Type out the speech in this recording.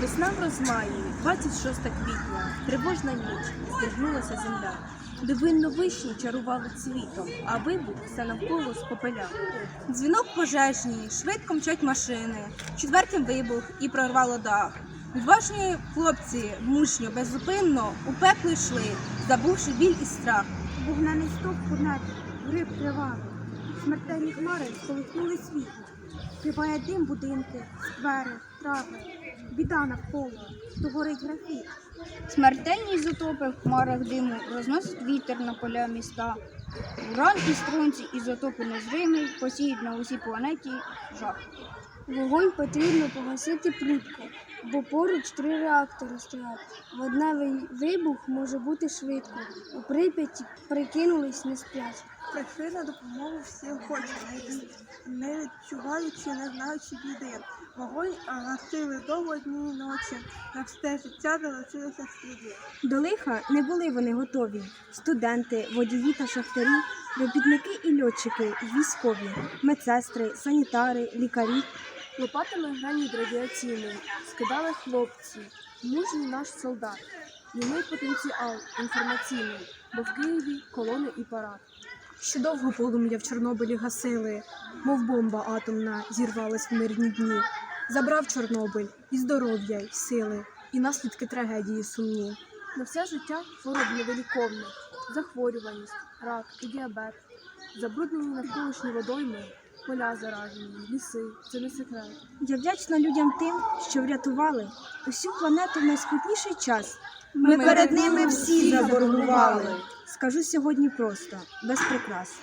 Весна в розмаї, 26 квітня, тривожна ніч, здригнулася земля. Дивинно вишні чарували цвітом, а вибух все навколо спопеляв. Дзвінок пожежній, швидко мчать машини. Четвертим вибух і прорвало дах. Відважні хлопці мужньо, беззупинно у пекло йшли, забувши біль і страх. Вогняний стовп небі, гриб тривали, смертельні хмари сколихнули світ. Співає дим будинки, сквери, трави, біда навколо, то горить графіт. Смертельні ізотопи в хмарах диму розносить вітер на поля міста. Уран і струнці ізотопи незримий посіють на усій планеті жах. Вогонь потрібно погасити прудко, бо поруч три реактори стоять. Водневий вибух може бути швидко. У Прип'яті прикинулись не сплять. Прийшли на допомогу всі охочі, не відчуваючи, не знаючи біди. Вогонь гасили довго дні і ночі, на все життя залишилися сліди. До лиха не були вони готові. Студенти, водії та шахтарі, робітники і льотчики, і військові, медсестри, санітари, лікарі. Лопатами граніт радіаційний скидали хлопці, мужній наш солдат. Німий потенціал інформаційний, бо в Києві колони і парад. Ще довго полум'я в Чорнобилі гасили, мов бомба атомна зірвалась в мирні дні. Забрав Чорнобиль і здоров'я, й сили, і наслідки трагедії сумні. На все життя хвороб невиліковних, захворюваність, рак і діабет, забруднені навколишні водойми, поля заражені, ліси це не секрет. Я вдячна людям тим, що врятували усю планету в найскрутніший час. Ми перед ними всі заборгували. Скажу сьогодні просто, без прикрас.